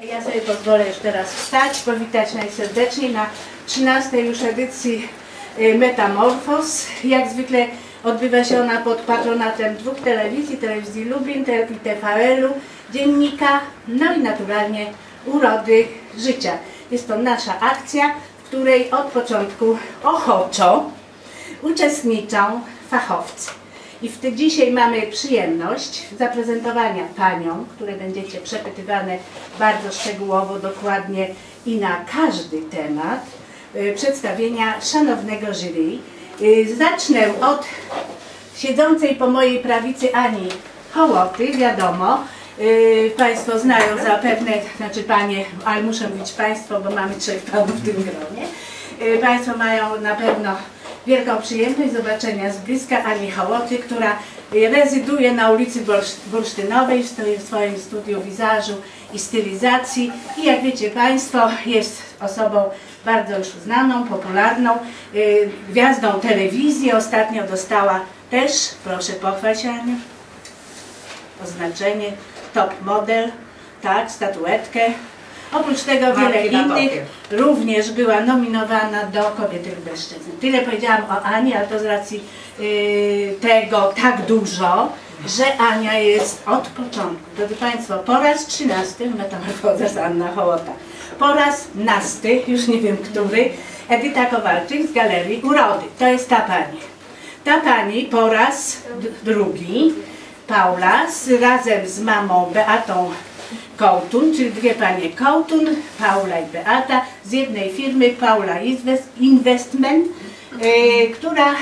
Ja sobie pozwolę już teraz wstać, powitać najserdeczniej na 13 już edycji y, Metamorfos. Jak zwykle odbywa się ona pod patronatem dwóch telewizji, telewizji Lubin te- i TVL-u, dziennika, no i naturalnie urody życia. Jest to nasza akcja, w której od początku ochoczo uczestniczą fachowcy. I w tym dzisiaj mamy przyjemność zaprezentowania paniom, które będziecie przepytywane bardzo szczegółowo, dokładnie i na każdy temat, y, przedstawienia szanownego jury. Y, Zacznę od siedzącej po mojej prawicy Ani Hołoty, wiadomo. y, Państwo znają zapewne, znaczy panie, ale muszę mówić państwo, bo mamy trzech panów w tym gronie. Państwo mają na pewno wielką przyjemność zobaczenia z bliska Ani Hołoty, która rezyduje na ulicy Bursz- Bursztynowej w swoim- w swoim studiu wizażu i stylizacji i jak wiecie Państwo jest osobą bardzo już znaną, popularną, y, gwiazdą telewizji. Ostatnio dostała też, proszę pochwal się Aniu, oznaczenie top model, tak, statuetkę. Oprócz tego wiele innych, również była nominowana do Kobiety lub Mężczyzn. Tyle powiedziałam o Ani, ale to z racji y, tego tak dużo, że Ania jest od początku. Drodzy Państwo, po raz trzynasty metamorfoza z Anna Hołota. Po raz nasty, już nie wiem który, Edyta Kowalczyk z Galerii Urody. To jest ta pani. Ta pani po raz drugi, Paula, z, razem z mamą Beatą Kołtun, czyli dwie panie Kołtun, Paula i Beata, z jednej firmy Paula Investment, e, która,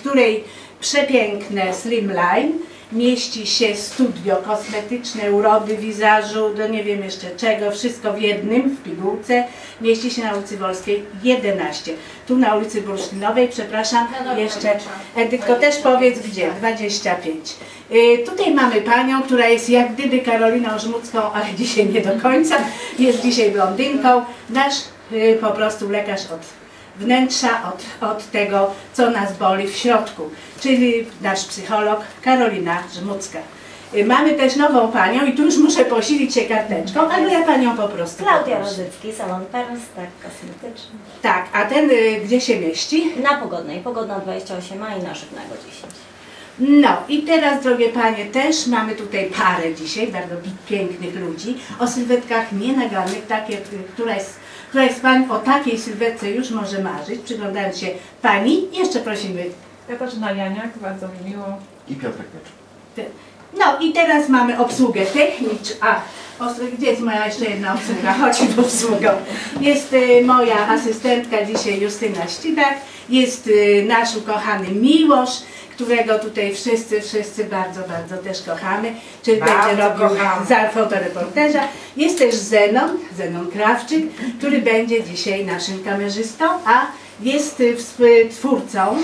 której przepiękne Slimline mieści się studio kosmetyczne, urody, wizażu, do nie wiem jeszcze czego, wszystko w jednym, w pigułce, mieści się na ulicy Wolskiej 11. Tu na ulicy Bursztynowej, przepraszam, jeszcze, Edytko też powiedz gdzie, 25. Y, Tutaj mamy panią, która jest jak gdyby Karoliną Żmudzką, ale dzisiaj nie do końca, jest dzisiaj blondynką, nasz y, po prostu lekarz od wnętrza, od, od tego, co nas boli w środku, czyli nasz psycholog Karolina Żmudzka. Y, Mamy też nową panią i tu już muszę posilić się karteczką, albo ja panią po prostu Klaudia poproszę. Rozycki, salon Pers, tak, kosmetyczny. Tak, a ten y, gdzie się mieści? Na Pogodnej, Pogodna 28, a i na Żywnego 10. No i teraz, drogie panie, też mamy tutaj parę dzisiaj, bardzo pi- pięknych ludzi, o sylwetkach nienaganych, takie, y, która jest, która jest pań o takiej sylwetce już może marzyć, przyglądając się pani. Jeszcze prosimy. Katarzyna Janiak, bardzo mi miło. I Piotrek Mieczuk. Ty. No i teraz mamy obsługę techniczną. A, gdzie jest moja jeszcze jedna obsługa? Chodź w obsługą. Jest y, moja asystentka dzisiaj Justyna Ścidak, jest y, nasz ukochany Miłosz, którego tutaj wszyscy, wszyscy bardzo, bardzo też kochamy, czyli Bardzo będzie robił kochamy. za fotoreporterza. Jest też Zenon, Zenon Krawczyk, który będzie dzisiaj naszym kamerzystą, a jest y, twórcą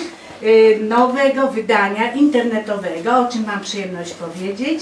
y, nowego wydania internetowego, o czym mam przyjemność powiedzieć,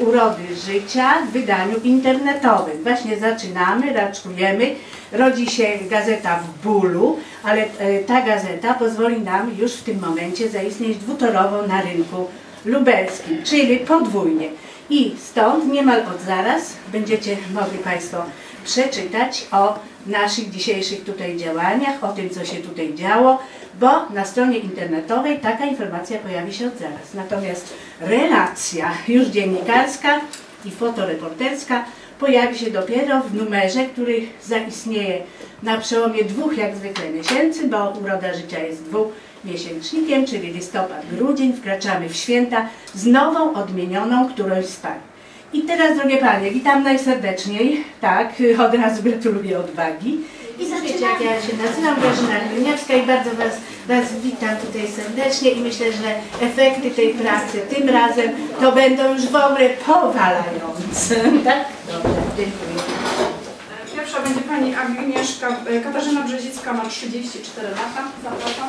Urody Życia w wydaniu internetowym. Właśnie zaczynamy, raczkujemy, rodzi się gazeta w bólu, ale y, ta gazeta pozwoli nam już w tym momencie zaistnieć dwutorowo na rynku lubelskim, czyli podwójnie. I stąd niemal od zaraz będziecie mogli Państwo przeczytać o naszych dzisiejszych tutaj działaniach, o tym, co się tutaj działo, bo na stronie internetowej taka informacja pojawi się od zaraz. Natomiast relacja już dziennikarska i fotoreporterska pojawi się dopiero w numerze, który zaistnieje na przełomie dwóch jak zwykle miesięcy, bo uroda życia jest dwumiesięcznikiem, czyli listopad, grudzień, wkraczamy w święta z nową, odmienioną którąś z pań. I teraz, drogie panie, witam najserdeczniej, tak, od razu gratuluję odwagi. I zaczynamy. jak ja się nazywam Grażyna Gliniewska i bardzo was, was witam tutaj serdecznie i myślę, że efekty tej pracy tym razem to będą już w ogóle powalające. Tak? Dobrze, dziękuję. Pierwsza będzie pani Agnieszka, e, Katarzyna Brzezicka ma 34 lata. Zapraszam.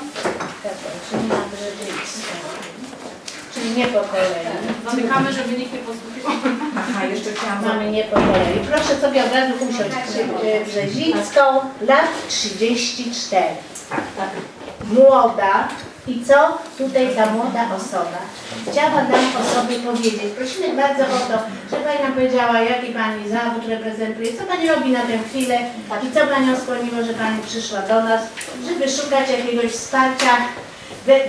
Katarzyna Brzezicka. Czyli nie po kolei. Zamykamy, żeby nikt nie posłuchał. Aha, jeszcze chciałam Mamy nie po kolei. Proszę sobie od razu usiąść przy e, Brzezicką, lat 34. Młoda, I co tutaj ta młoda osoba chciała nam o sobie powiedzieć? Prosimy bardzo o to, żeby Pani nam powiedziała, jaki Pani zawód reprezentuje, co Pani robi na tę chwilę i co Panią skłoniło, że Pani przyszła do nas, żeby szukać jakiegoś wsparcia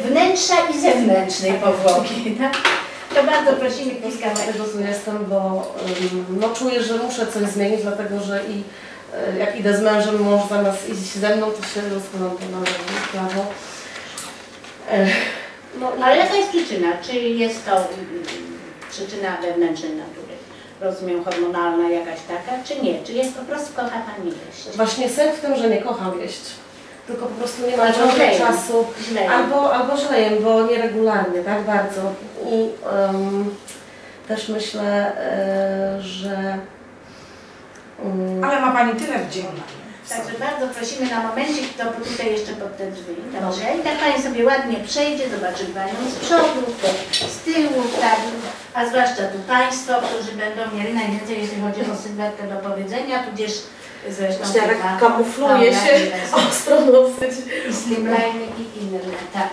wnętrza i zewnętrznej powłoki. Tak? To bardzo prosimy kilka Dlatego tu jestem, bo no, czuję, że muszę coś zmienić, dlatego że i y, jak idę z mężem, mąż zamiast iść ze mną, to się to na prawo. Ech, No, Ale jaka jest przyczyna? Czy jest to przyczyna wewnętrznej natury? Rozumiem hormonalna jakaś taka, czy nie? Czy jest po prostu kocha Pani jeść? Właśnie sen w tym, że nie kocham jeść. Tylko po prostu nie Albo ciągle jem. czasu. Źle. Albo, albo źle jem, bo nieregularnie, tak bardzo. I ym, też myślę, y, że ym, Ale ma Pani tyle w dziennie. Także bardzo prosimy na momencik, to tutaj jeszcze pod te drzwi. Dobrze? I tak Pani sobie ładnie przejdzie, zobaczy Panią z przodu, z tyłu, tak. A zwłaszcza tu Państwo, którzy będą mieli najwięcej, jeśli chodzi o sylwetkę do powiedzenia, tudzież zresztą Właśnie tak kamufluje się ostro dosyć. slimline i inne, tak.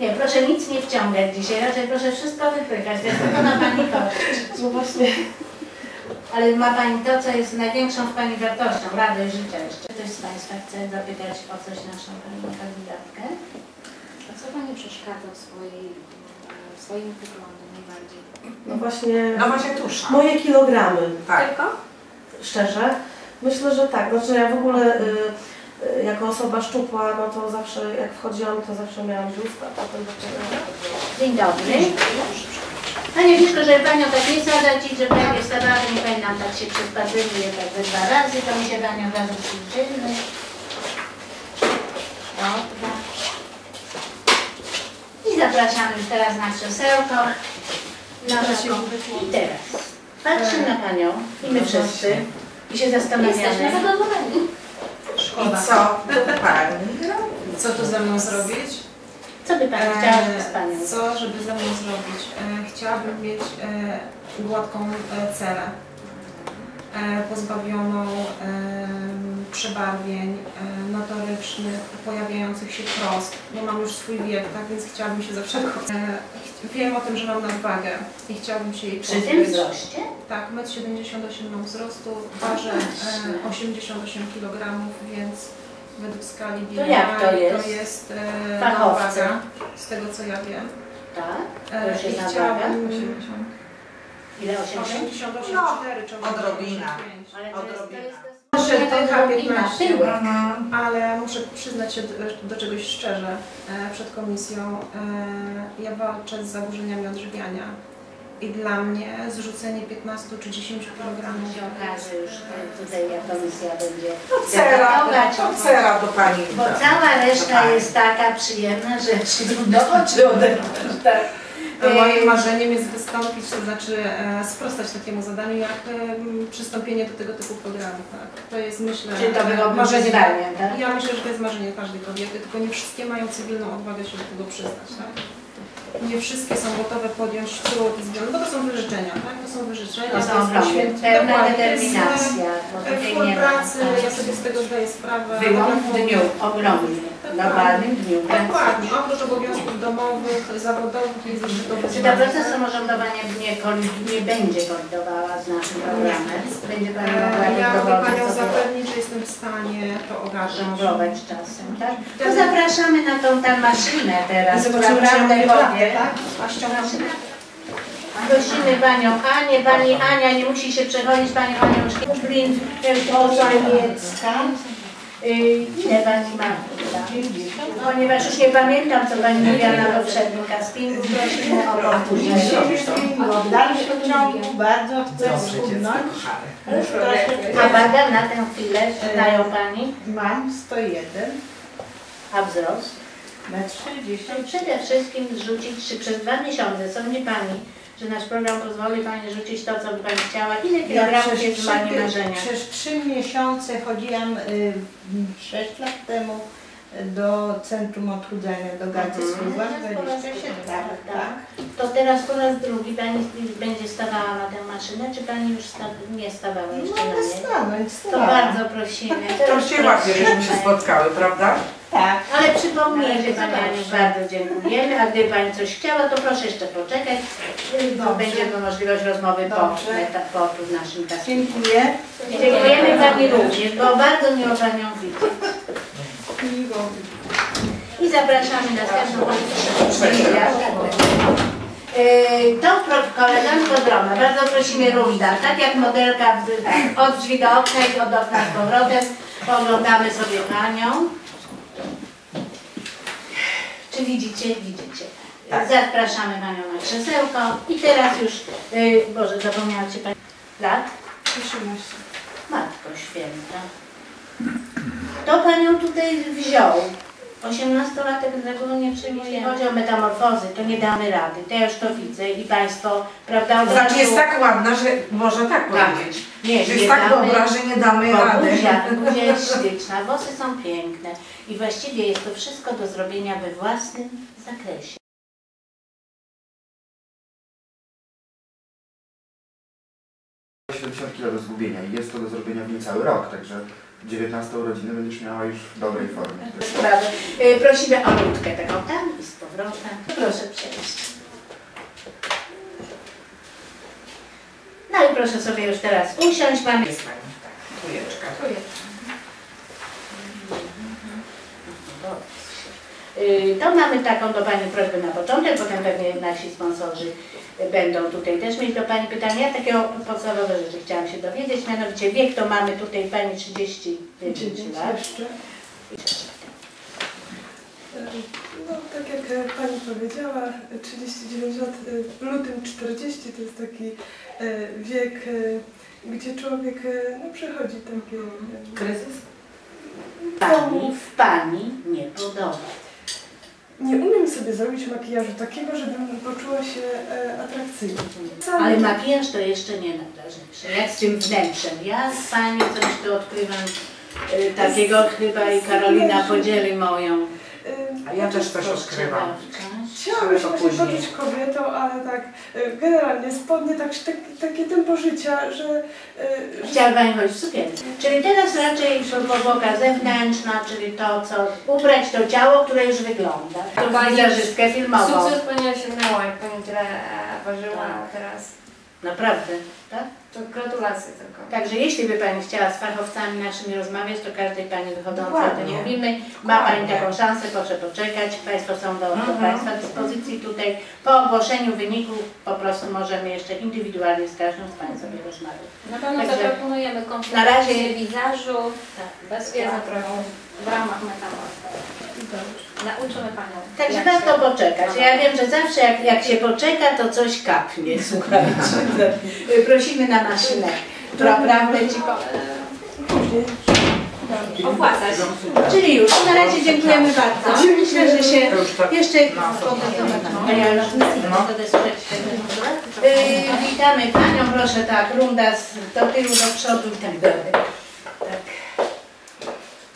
Nie, proszę nic nie wciągać dzisiaj, raczej proszę wszystko wypychać, to jest tylko na Pani korzyść. No właśnie. Ale ma Pani to, co jest największą w Pani wartością, radość życia jeszcze. Ktoś z Państwa chce zapytać o coś naszą Panią kandydatkę? A co Pani przeszkadza w, swojej, w swoim wyglądzie najbardziej? No właśnie. No właśnie tusza. Moje kilogramy. Tak. Tylko? Szczerze? Myślę, że tak. Znaczy ja w ogóle y, y, jako osoba szczupła, no to zawsze jak wchodziłam, to zawsze miałam potem dopiero... Dzień dobry. Panie Wiszko, żeby Panią tak nie sadzać i żeby jak jest stawała, to nie Pani nam tak się przespaceruje tak ze dwa razy, to my się Panią razu przyjrzymy. Dobra. I zapraszamy już teraz na krzesełko. Na. I teraz patrzę na Panią i my wszyscy i się Jesteśmy zastanawiamy. zadowoleni. I co tu Pani? Co tu ze mną zrobić? Co by Pani chciała z Panią? E, Co, żeby ze mną zrobić? E, Chciałabym mieć e, gładką e, cerę, e, pozbawioną em, przebarwień e, notorycznych, pojawiających się prost. Ja mam już swój wiek, tak więc chciałabym się zawsze... E, Wiem o tym, że mam nadwagę i chciałabym się jej Przy tym wzroście? Tak, 1,78 m mam wzrostu, ważę e, 88 kg, więc według skali BMI To jak to jest? to jest e, nadwaga, z tego co ja wiem. Tak. To E, już I jest nadwaga? chciałabym Ile 80? 88, No, 4 czy odrobina. 85. Ale to jest, to Odrobina. jest TH odrobina 15. tyłek. Ale muszę przyznać się do, do czegoś szczerze e, przed komisją. E, ja walczę z zaburzeniami odżywiania i dla mnie zrzucenie 15 czy 10 kg się okaże już e, tutaj jak komisja będzie debatować. to cera do Pani. Bo cała reszta jest taka przyjemna rzecz, trudno oczy oderwać. Tak. A Moim E, marzeniem jest wystąpić, to znaczy e, sprostać takiemu zadaniu, jak e, przystąpienie do tego typu programu. Tak. To jest myślę to marzenie. wyzwaniem, tak? Ja myślę, że to jest marzenie każdej kobiety, tylko nie wszystkie mają cywilną odwagę się do tego przyznać. Tak? Nie wszystkie są gotowe podjąć trud i zmian, bo to są wyrzeczenia, tak? To są wyrzeczenia, To to są jest Pełna to jest, determinacja. E, tutaj Wpór pracy, ja sobie z tego zdaję sprawę. Wyłom w dniu, ogromny. Normalnym dniu. Dokładnie, domowych, zawodowych jest jeszcze to Czy to wyzwanie. proces samorządowania nie, kol- nie będzie kolidowała z naszym programem? Będzie Pani mogła E, Ja mogę Panią zapewnić, że jestem w stanie to ogarnąć. czasem, tak? To zapraszamy na tą tam maszynę teraz, która prawdę powie. tak? A. Prosimy Panią Anię, Pani Ania nie musi się przechodzić, Pani Aniuszki. Lublin, Wielkopolska. Y, Ile Pani ma? Ponieważ już nie pamiętam, co Pani mówiła na poprzednim castingu, prosimy o powtórzenie. W dalszym ciągu bardzo chcę schudnąć. A waga na tę chwilę, dają Pani, Mam 101 a wzrost? na 30. To przede wszystkim zrzucić, czy przez dwa miesiące, sądzi Pani, że nasz program pozwoli Pani rzucić to, co by Pani chciała? Ile Ja kilogramów przez jest w Pani marzenia? przez trzy miesiące chodziłam y, 6 lat temu do Centrum Odchudzania, do Gaty Mhm. Służba To jest po raz 27 drugi, tak, tak. tak. To teraz po raz drugi Pani będzie stawała na tę maszynę, czy Pani już sta nie stawała jeszcze na Mogę niej? stanąć, To stałam. bardzo prosimy. To się ładnie, żeśmy się spotkały, prawda? Tak. Ale przy przypomnienie Pani Aniu, bardzo dziękujemy, a gdyby Pani coś chciała, to proszę jeszcze poczekać, bo Dobrze. będziemy możliwość rozmowy po, Dobrze. meta- po tu naszym kasku. Dziękuję. I Dziękujemy Pani również, bo bardzo miło Panią widzieć. I zapraszamy następną. Yy, To pro- koleżanko Droma, bardzo prosimy runda, tak jak modelka w- od drzwi do okna i od okna z powrotem, poglądamy sobie Panią. Czy widzicie? Widzicie. Tak. Zapraszamy Panią na krzesełko i teraz już, yy, Boże, zapomniałam Cię Pani lat? 18. Matko Święta. To Panią tutaj wziął. 18-latek z reguły nie przyjmuje. Jeśli chodzi o metamorfozy, to nie damy rady. To ja już to widzę i Państwo, prawda, od Znaczy jest tak ładna, że można tak Tak. powiedzieć. Nie, Że nie jest tak damy- dobra, że nie damy Bo rady. Buzia, buzia jest śliczna, włosy są piękne i właściwie jest to wszystko do zrobienia we własnym zakresie. Mam 70 kg do zgubienia i jest to do zrobienia w niecały rok, także 19 urodziny będziesz miała już w dobrej formie. Sprawę. Y, Prosimy o ludkę taką tam i z powrotem. Proszę przejść. No i proszę sobie już teraz usiąść. Mamy Jest pani, tak. Tujeczka. Y, To mamy taką do Pani prośbę na początek, potem pewnie nasi sponsorzy y, będą tutaj też mieć do Pani pytania. Ja takie podstawowe rzeczy chciałam się dowiedzieć, mianowicie wiek to mamy tutaj Pani 39 lat. jeszcze. No, tak jak e, Pani powiedziała, e, 39 lat, e, w lutym 40 to jest taki e, wiek, e, gdzie człowiek e, no, przechodzi takie... e, Kryzys? Pani w Pani nie podoba. Nie umiem sobie zrobić makijażu takiego, żebym poczuła się e, atrakcyjnie. Ale makijaż to jeszcze nie najważniejsze. Jak z tym wnętrzem? Ja z Pani coś tu odkrywam y, takiego chyba i Karolina podzieli moją e, A ja też coś odkrywam. Chciałabym się To właśnie poczuć kobietą, ale tak, e, generalnie spodnie, tak, tak, takie tempo życia, że... e, że Chciała Pani chodzić w sukience. Czyli teraz raczej podłoga zewnętrzna, czyli to, co ubrać to ciało, które już wygląda. To Pani wizerzystkę filmową. Sukces Pani osiągnęła, jak Pani tyle ważyła Tak. teraz. Naprawdę, tak? To gratulacje tylko. Także jeśli by Pani chciała z fachowcami naszymi rozmawiać, to każdej Pani wychodzącej o tym mówimy. Ma Pani taką szansę, proszę poczekać. Państwo są do, do Mhm. Państwa dyspozycji tutaj. Po ogłoszeniu wyniku po prostu możemy jeszcze indywidualnie z każdą z Pani sobie rozmawiać. Na pewno Także- zaproponujemy Na konsultację razie- wizażu Tak. bezpłatną w ramach metamorfozy. Nauczymy Panią. Także jak warto się- poczekać. Ja wiem, że zawsze jak, jak się poczeka, to coś kapnie, słuchajcie. Prosimy na maszynę. Naprawdę Ci powiem. Opłaca się. Czyli już, na razie dziękujemy bardzo. Myślę, że się tak. jeszcze... Yy, Witamy Panią, proszę tak, runda z, do tyłu, do przodu i tak dalej. Tak.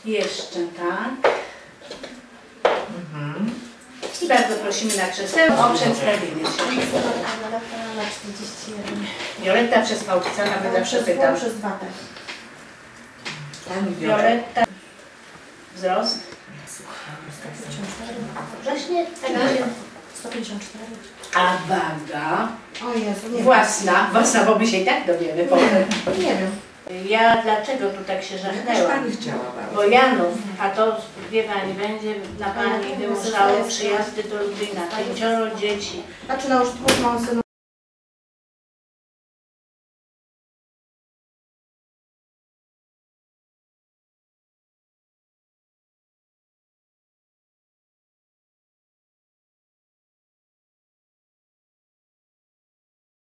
Jeszcze tak. I bardzo prosimy na krzesełko o przedstawienie się. Violetta przez Fałkica nawet zawsze pytam. Przez dwa tak. Pani. Violetta. Wzrost? Tak się... 154. A waga? O Jezu, nie Własna, własna, bo my się i tak dowiemy potem. Nie wiem. Ja dlaczego tu tak się żachnęłam? Pani chciała bardzo. Bo Janów, a to wie Pani, będzie na Pani wymuszało przyjazdy do Lublina, pięcioro dzieci. Znaczy no już dwóch mam synów.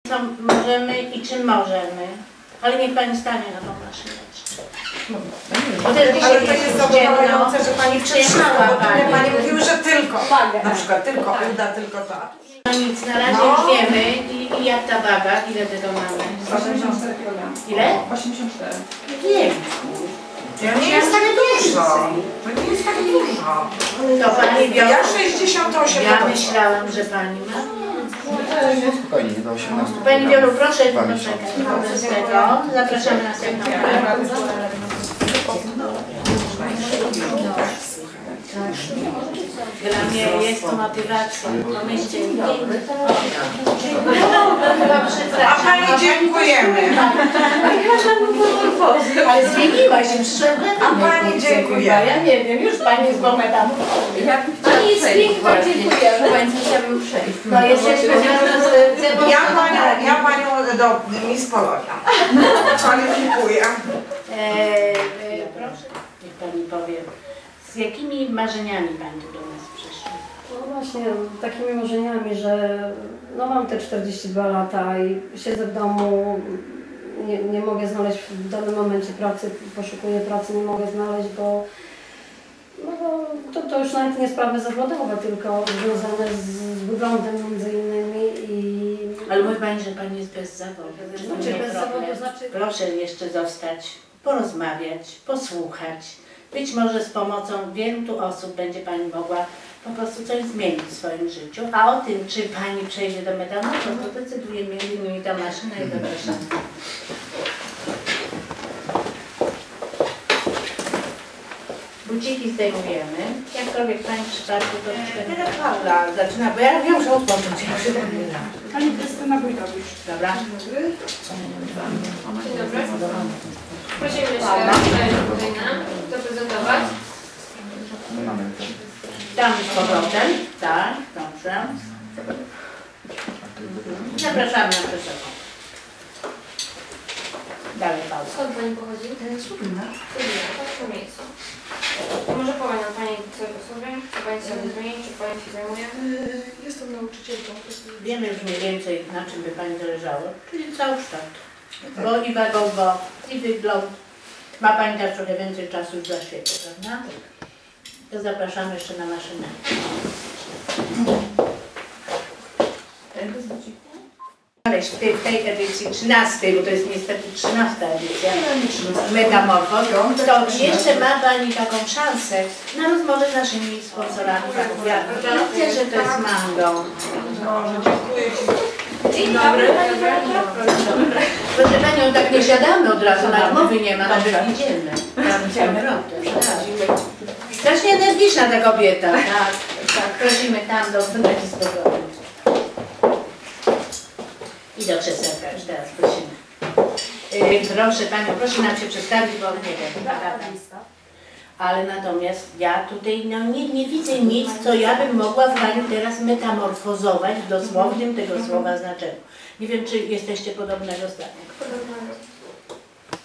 Co możemy i czym możemy. Ale niech Pani stanie na tą maszyneczkę. Bo też dzisiaj Ale to jest zadowalające, że Pani przyjechała. Bo Pani. Pani. Mówiły, że tylko. Na przykład tylko uda, tylko to. No nic, na razie No. już wiemy i, i jak ta waga, ile tego mamy? 84 kg. Ile? 84. Wiem. To nie jest tak dużo. To nie jest tak dużo. To Pani Ja Wiolo, 68 ja to myślałam, że Pani ma. Spokojnie, nie do 18. Pani Wiolu, proszę poczekać. Zapraszamy następną panią. Dla mnie jest to motywacja. Pomyślcie, dobry. A Pani dziękujemy. Ale zmieniła się, przyszła A Pani dziękuję. Ja nie wiem, już Pani jest bo tam. Pani jest piękna, dziękujemy. Państwu chciałabym przejść. No jesteśmy z Ja Panią, ja Panią do Miss Polonia kwalifikuję. E, e, proszę, niech Pani powie, z jakimi marzeniami Pani tu do nas przyszła? No właśnie, takimi marzeniami, że no mam te 42 lata i siedzę w domu, nie, nie mogę znaleźć w danym momencie pracy, poszukuję pracy, nie mogę znaleźć, bo, no to, to już nawet nie sprawy zawodowe, tylko związane z, wyglądem między innymi i Ale mówi Pani, że Pani jest bez zawodu. Znaczy bez problem? zawodu, znaczy- Proszę jeszcze zostać, porozmawiać, posłuchać. Być może z pomocą wielu tu osób będzie Pani mogła po prostu coś zmienić w swoim życiu. A o tym, czy Pani przejdzie do metamorfozy, to decyduje między innymi ta maszyna i zapraszam. Buciki zdejmujemy. Jakkolwiek Pani przypadku to Teraz Paula zaczyna, bo ja wiem, że odpocząć. Ja się. Pani Krystyna Wójtowicz. Dobra. Dzień dobry. Prosimy się tutaj na mamy Tam z powrotem. Tak, dobrze. Zapraszamy na przesłankę. Dalej Paula. Skąd Pani pochodzi? Słupina. Słupina, tak po miejscu. Może powie nam Pani coś o sobie? Co Pani chciałaby zmienić? Czy Pani się zajmuje? Jestem nauczycielką. Wiemy już mniej więcej na czym by Pani zależało, czyli całokształt. Bo i wagowo, i wygląd. Ma Pani też trochę więcej czasu już dla siebie, prawda? To zapraszamy jeszcze na maszynę. W tej, edycji 13, bo to jest niestety 13 edycja Metamorfoz, to jeszcze ma Pani taką szansę na rozmowę z naszymi sponsorami. Ja widzę, że to jest Mango. Może dziękuję Ci. Dzień dobry. Proszę Panią, tak nie siadamy od razu, na mowy nie ma, nawet rotę, tak. Strasznie energiczna ta kobieta. Tak, tak. Prosimy tam do wybrać z powrotem. I do krzesełka już teraz prosimy. Yy, proszę Panią, proszę nam się przedstawić, bo nie wiem, prawda? Ale natomiast ja tutaj no, nie, nie widzę nic, co ja bym mogła w Paniu teraz metamorfozować w dosłownym tego słowa znaczeniu. Nie wiem, czy jesteście podobnego zdania.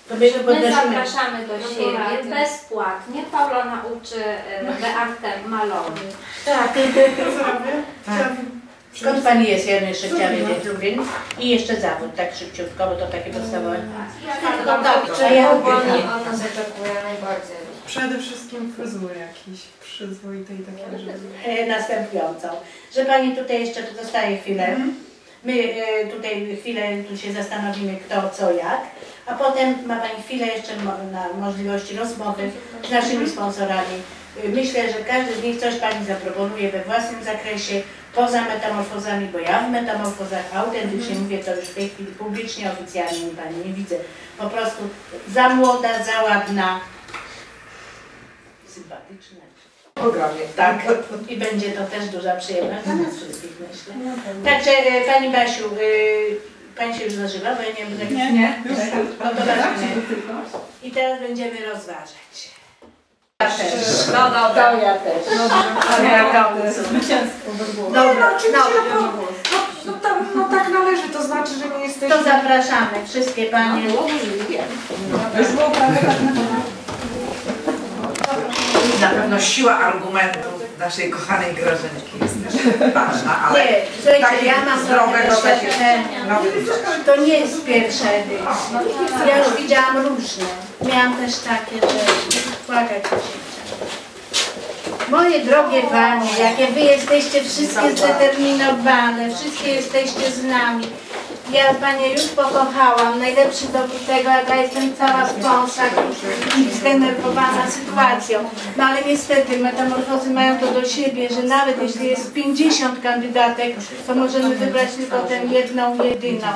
To my zapraszamy do siebie bezpłatnie. Paula nauczy e, Beatę malować. Tak. Skąd Pani jest? Ja jeszcze chciałam wiedzieć drugi. I jeszcze zawód, tak szybciutko, bo to takie podstawowe. No tak, tak, ja ja lubię. Pani od nas oczekuje najbardziej. Przede wszystkim fryzury jakieś przyzwoitej takiej, żeby... E, następującą, że Pani tutaj jeszcze zostaje chwilę. My e, tutaj chwilę tu się zastanowimy kto, co, jak, a potem ma Pani chwilę jeszcze mo- na możliwości rozmowy z naszymi sponsorami. E, Myślę, że każdy z nich coś Pani zaproponuje we własnym zakresie, poza metamorfozami, bo ja w metamorfozach autentycznie mówię to już w tej chwili publicznie, oficjalnie Pani nie widzę. Po prostu za młoda, za ładna, sympatyczna. programie. Tak. I będzie to też duża przyjemność dla nas wszystkich, myślę. Także e, Pani Basiu, e, Pani się już zażywa, bo ja nie będę Nie, nie, już No to właśnie. I teraz będziemy rozważać. Ja też. No dobra. To ja też. Ale Ja ja końcu. zwycięstwo. Dobra, No, oczywiście, no. no, no, no, tak, no tak należy, to znaczy, że nie jesteśmy... To zapraszamy wszystkie Panie. Już było prawie tak na Na pewno siła argumentów naszej kochanej Grażynki jest też ważna, ale Nie, słuchajcie, takie ja mam zdrowego takie. To nie jest pierwsza edycja. Ja już widziałam różne. Miałam też takie, że płakać się. Moje drogie Panie, jakie Wy jesteście wszystkie zdeterminowane, wszystkie jesteście z nami. Ja Panie już pokochałam, najlepszy tego, jaka jestem cała w pąsach i zdenerwowana sytuacją. No ale niestety metamorfozy mają to do siebie, że nawet jeśli jest 50 kandydatek, to możemy wybrać tylko tę jedną, jedyną.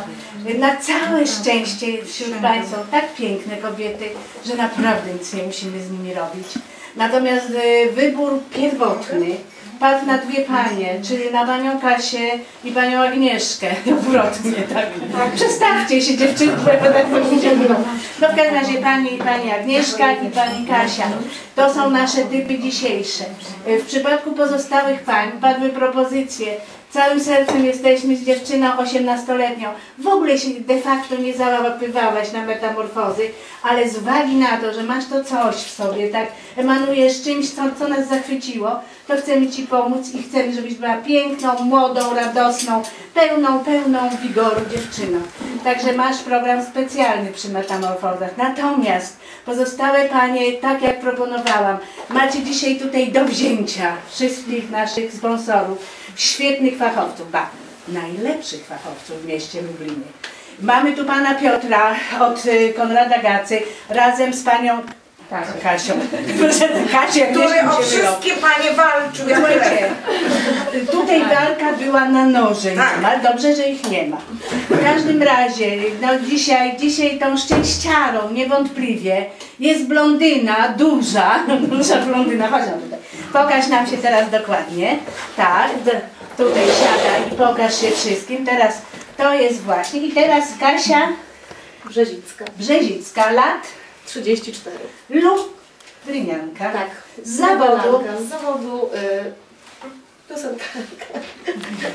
Na całe szczęście wśród Państwa tak piękne kobiety, że naprawdę nic nie musimy z nimi robić. Natomiast y, wybór pierwotny padł na dwie panie, czyli na panią Kasię i panią Agnieszkę. Odwrotnie, tak. Przestawcie się dziewczyny, bo ja tak powiedziałam. No w każdym razie pani i pani Agnieszka i pani Kasia. To są nasze typy dzisiejsze. W przypadku pozostałych pań padły propozycje. Całym sercem jesteśmy z dziewczyną 18-letnią. W ogóle się de facto nie załapywałaś na metamorfozy, ale z uwagi na to, że masz to coś w sobie, tak emanujesz czymś, co, co nas zachwyciło, to chcemy Ci pomóc i chcemy, żebyś była piękną, młodą, radosną, pełną, pełną wigoru dziewczyną. Także masz program specjalny przy metamorfozach. Natomiast pozostałe Panie, tak jak proponowałam, macie dzisiaj tutaj do wzięcia wszystkich naszych sponsorów, świetnych fachowców, ba, najlepszych fachowców w mieście Lublinie. Mamy tu pana Piotra od y, Konrada Gacy razem z panią tak, Kasią. Kasię, Który o wszystkie panie walczył. Słuchajcie, tutaj walka była na noże Tak. niemal, dobrze, że ich nie ma. W każdym razie, no dzisiaj, dzisiaj tą szczęściarą niewątpliwie jest blondyna, duża, duża blondyna, chodź tutaj. Pokaż nam się teraz dokładnie, tak, d- tutaj siadaj i pokaż się wszystkim, teraz to jest właśnie, i teraz Kasia Brzezicka. Brzezicka, lat 34. lub Brynianka. Tak. Z zawodu. Z zawodu y, piosenkarka.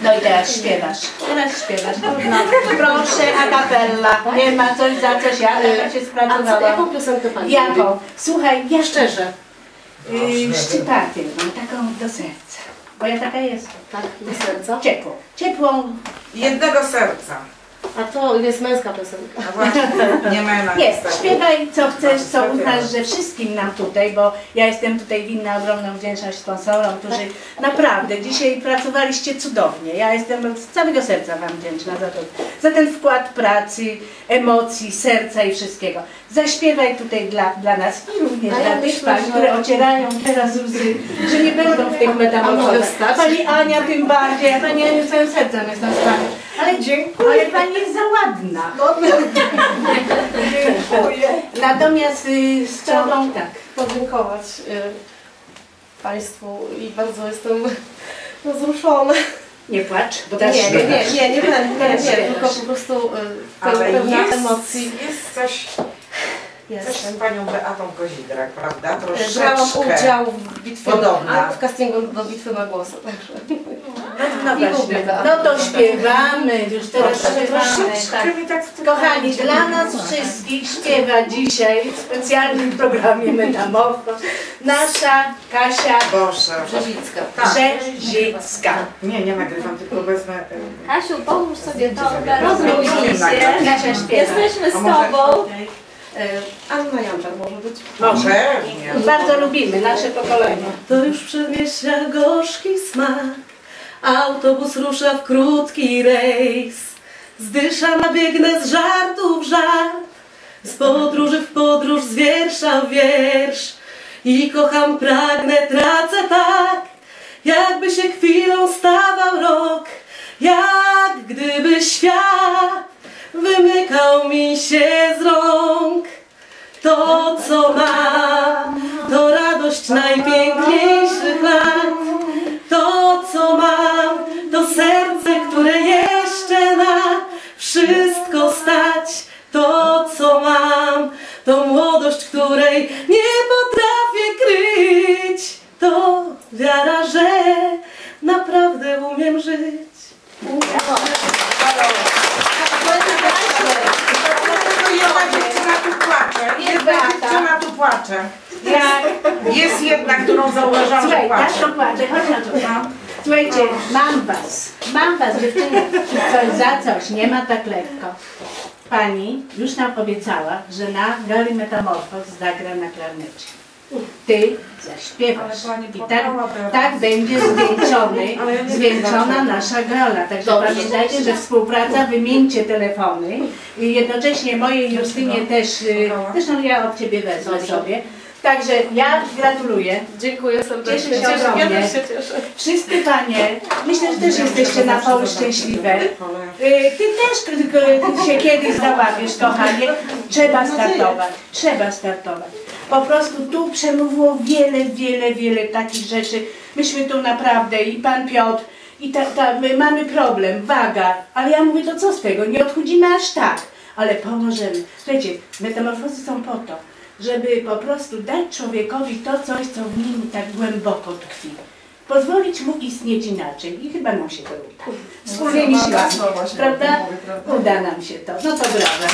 No i teraz śpiewasz. Teraz śpiewasz. Trudno. Proszę, a capella. Nie ma coś za coś. Ja tak się A co, spracowałam. jaką piosenkę pani? Jaką? Słuchaj, ja Szczerze. Yy, szczypaty mam taką do serca. Bo ja taka jestem. Tak, do serca. Ciepłą. Ciepłą. Jednego serca. A to jest męska piosenka. A właśnie, nie mena Nie, niestety. śpiewaj co chcesz, co uznasz, że wszystkim nam tutaj, bo ja jestem tutaj winna ogromną wdzięczność sponsorom, którzy naprawdę dzisiaj pracowaliście cudownie. Ja jestem z całego serca Wam wdzięczna za to, za ten wkład pracy, emocji, serca i wszystkiego. Zaśpiewaj tutaj dla, dla nas i również dla tych pań, że- które ocierają teraz łzy, że nie będą w tych metamorfozach. Pani Ania tym bardziej, ja Pani Aniu całym sercem jestem z Panią. Ale, ale Pani jest za ładna. Dziękuję. Natomiast y, z Tobą tak. Podziękować y, Państwu i bardzo jestem no, wzruszona. Nie płacz, bo Nie, teraz nie, nie, nie, nie będę, nie, nie, tylko po prostu y, Ale pewna jest, emocji. jest coś, Jest. z panią Beatą Kozidrak, prawda? Brałam Troszeczkę. udział w bitwie, Podobna. a w castingu do bitwy na głosy. Także. No, I właśnie. lubię to. no to śpiewamy, już teraz śpiewamy. Tak. tak Kochani, dla nas wszystkich śpiewa dzisiaj w specjalnym programie Metamorfoz nasza Kasia Boże. Brzezicka. Tak. Brzezicka. Nie, nie nagrywam, tylko wezmę... y, Kasiu, połóż sobie Rozumiem. rozluźnij się. Kasia śpiewa. Jesteśmy z Tobą. E, Anna Janczak może być. Może. Bardzo lubimy nasze pokolenie. To już przedmieścia gorzki smak, autobus rusza w krótki rejs. Zdysza nabiegnę z żartu w żart, z podróży w podróż, z wiersza w wiersz. I kocham, pragnę, tracę tak, jakby się chwilą stawał rok, jak gdyby świat wymykał mi się z rąk. To, co mam, wiara, że naprawdę umiem żyć. Jedna dziewczyna tu płacze. Jedna Beata. dziewczyna tu płacze. Jak Jest jedna, którą zauważyłam, że Słuchaj, tak płacze. to chodź na to. Słuchajcie, mam was, mam was dziewczyny, coś za coś, nie ma tak lekko. Pani już nam obiecała, że na gali Metamorfoz zagra na klarnecie. Ty zaśpiewasz i tak, tak będzie zwieńczony, ja zwieńczona nasza gala. Także Dobrze. pamiętajcie, że współpraca, wymieńcie telefony i jednocześnie mojej Justynie też, y, zresztą ja od Ciebie wezmę sobie. Także ja gratuluję. Dziękuję serdecznie. Cieszę się ja ogromnie. też się cieszę. Wszyscy panie, myślę, że też jesteście na pół szczęśliwe. Y, Ty też tylko się kiedyś załapiesz, kochanie. Trzeba startować, trzeba startować. Po prostu tu przemówiło wiele, wiele, wiele takich rzeczy. Myśmy tu naprawdę i pan Piotr, i ta, ta, my mamy problem, waga, ale ja mówię, to co z tego, nie odchudzimy aż tak, ale pomożemy. Słuchajcie, metamorfozy są po to, żeby po prostu dać człowiekowi to coś, co w nim tak głęboko tkwi. Pozwolić mu istnieć inaczej i chyba nam się to uda. Wspólnymi siłami, prawda? Uda nam się to. No to brawa.